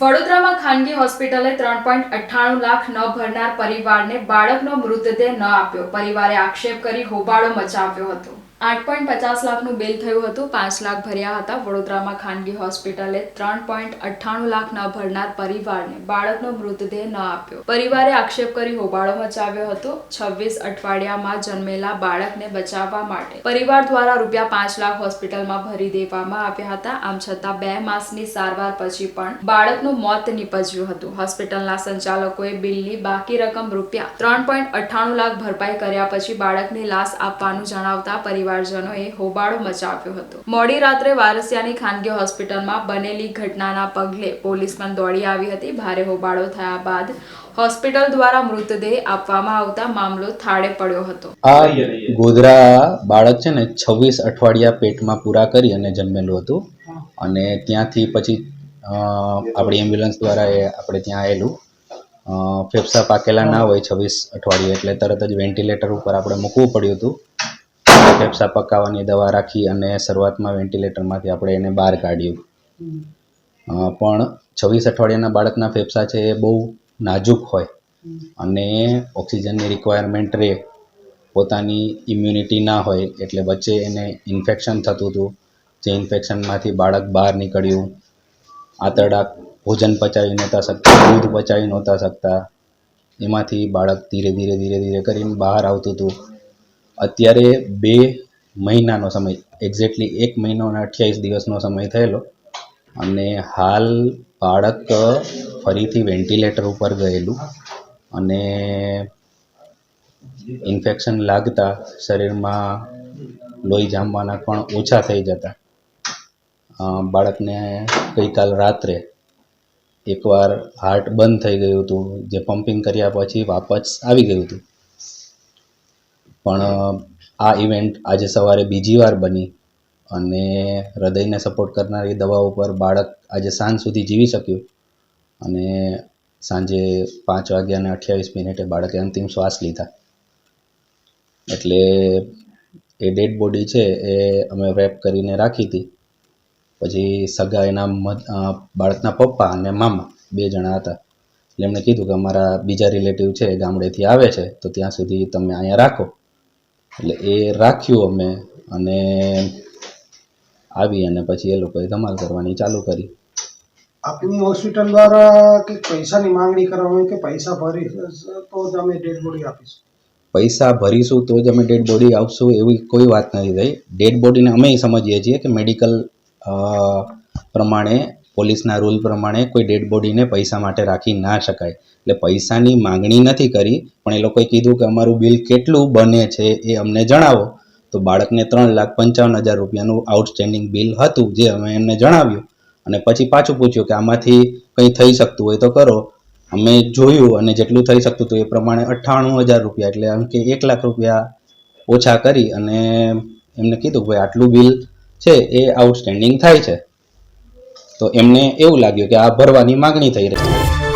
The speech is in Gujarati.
વડોદરામાં ખાનગી હોસ્પિટલે ત્રણ પોઈન્ટ અઠ્ઠાણું લાખ ન ભરનાર પરિવારને બાળકનો મૃતદેહ ન આપ્યો. પરિવારે આક્ષેપ કરી હોબાળો મચાવ્યો હતો. આઠ પોઈન્ટ પચાસ લાખનું બિલ થયું હતું. પાંચ લાખ ભર્યા હતા. વડોદરામાં ખાનગી હોસ્પિટલે ત્રણ પોઈન્ટ અઠ્ઠાણું લાખ ન ભરનાર પરિવારને બાળકનો મૃતદેહ ન આપ્યો. પરિવારે આક્ષેપ કરી હોબાળો મચાવ્યો હતો. છવ્વીસ અઠવાડિયામાં જન્મેલા બાળકને બચાવવા માટે પરિવાર દ્વારા રૂપિયા પાંચ લાખ હોસ્પિટલમાં ભરી દેવામાં આવ્યા હતા. આમ છતાં બે માસની સારવાર પછી પણ બાળકનું મોત નીપજ્યું હતું. હોસ્પિટલના સંચાલકોએ બિલની બાકી રકમ રૂપિયા ત્રણ પોઈન્ટ અઠ્ઠાણું લાખ ભરપાઈ કર્યા પછી બાળકની લાશ આપવાનું જણાવતા પરિવારજનોએ હોબાળો મચાવ્યો હતો. મોડી રાત્રે વારસિયાની ખાનગી હોસ્પિટલમાં બનેલી ઘટનાના પગલે પોલીસ પણ દોડી આવી હતી. ભારે હોબાળો થયા બાદ હોસ્પિટલ દ્વારા મૃતદેહ આપવામાં આવતા મામલો થાળે પડ્યો હતો. આ ગોધરા બાળક છે ને છવ્વીસ અઠવાડિયા પેટમાં પૂરા કરી અને જન્મેલું હતું. અને ત્યાંથી પછી આપણી એમ્બ્યુલન્સ દ્વારા એ આપણે ત્યાં આવેલું ફેફસા પાકેલા ના હોય છવ્વીસ અઠવાડિયે એટલે તરત જ વેન્ટિલેટર ઉપર આપણે મૂકવું પડ્યું હતું. ફેફસા પકાવવાની દવા રાખી અને શરૂઆતમાં વેન્ટિલેટરમાંથી આપણે એને બહાર કાઢ્યું. પણ છવ્વીસ અઠવાડિયાના બાળકના ફેફસા છે એ બહુ નાજુક હોય અને ઓક્સિજનની રિક્વાયરમેન્ટ રહે. પોતાની ઇમ્યુનિટી ના હોય એટલે વચ્ચે એને ઇન્ફેક્શન થતું હતું. જે ઇન્ફેક્શનમાંથી બાળક બહાર નીકળ્યું. આંતરડા ભોજન પચાવી નહોતા શકતા, દૂધ પચાવી નહોતા શકતા. એમાંથી બાળક ધીરે ધીરે ધીરે ધીરે કરીને બહાર આવતું હતું. અત્યારે બે મહિનાનો સમય એક્ઝેક્ટલી એક મહિનો અને અઠ્યાવીસ દિવસનો સમય થયેલો અને હાલ બાળક ફરીથી વેન્ટિલેટર ઉપર ગયેલું અને ઇન્ફેક્શન લાગતા શરીરમાં લોહી જામવાના પણ ઓછા થઈ જતા. બાળકને ગઈકાલ રાત્રે એકવાર હાર્ટ બંધ થઈ ગયું હતું, જે પમ્પિંગ કર્યા પછી વાપસ આવી ગયું હતું. પણ આ ઇવેન્ટ આજે સવારે બીજી વાર બની અને હૃદયને સપોર્ટ કરનારી દવા ઉપર બાળક આજે સાંજ સુધી જીવી શક્યું અને સાંજે પાંચ વાગ્યા અને અઠ્યાવીસ મિનિટે બાળકે અંતિમ શ્વાસ લીધા. એટલે એ ડેડ બોડી છે એ અમે રેપ કરીને રાખી હતી. પછી સગા એના બાળકના પપ્પા અને મામા બે જણા હતા. એટલે એમણે કીધું કે અમારા બીજા રિલેટિવ છે ગામડેથી આવે છે તો ત્યાં સુધી તમે અહીંયા રાખો. એટલે એ રાખ્યું અમે અને આવી અને પછી એ લોકોએ ધમાલ કરવાની ચાલુ કરી. આપની હોસ્પિટલ દ્વારા કે પૈસાની માંગણી કરવામાં કે પૈસા ભરી તો જ અમે ડેડ બોડી આપીશું? પૈસા ભરીશું તો જ અમે ડેડ બોડી આપશું એવી કોઈ વાત નથી થઈ. ડેડ બોડીને અમે સમજીએ છીએ કે મેડિકલ પ્રમાણે, પોલીસના રૂલ પ્રમાણે કોઈ ડેડ બોડીને પૈસા માટે રાખી ના શકાય. એટલે પૈસાની માંગણી નથી કરી, પણ એ લોકોએ કીધું કે અમારું બિલ કેટલું બને છે એ અમને જણાવો. તો બાળકને ત્રણ લાખ પંચાવન હજાર રૂપિયાનું આઉટસ્ટેન્ડિંગ બિલ હતું જે અમે એમને જણાવ્યું. અને પછી પાછું પૂછ્યું કે આમાંથી કંઈ થઈ શકતું હોય તો કરો. અમે જોયું અને જેટલું થઈ શકતું હતું એ પ્રમાણે અઠ્ઠાણું હજાર રૂપિયા, એટલે આમ કે એક લાખ રૂપિયા ઓછા કરી અને એમને કીધું કે ભાઈ આટલું બિલ છે, એ આઉટસ્ટેન્ડિંગ થાય છે. તો એમને એવું લાગ્યું કે આ ભરવાની માગણી થઈ રહી છે.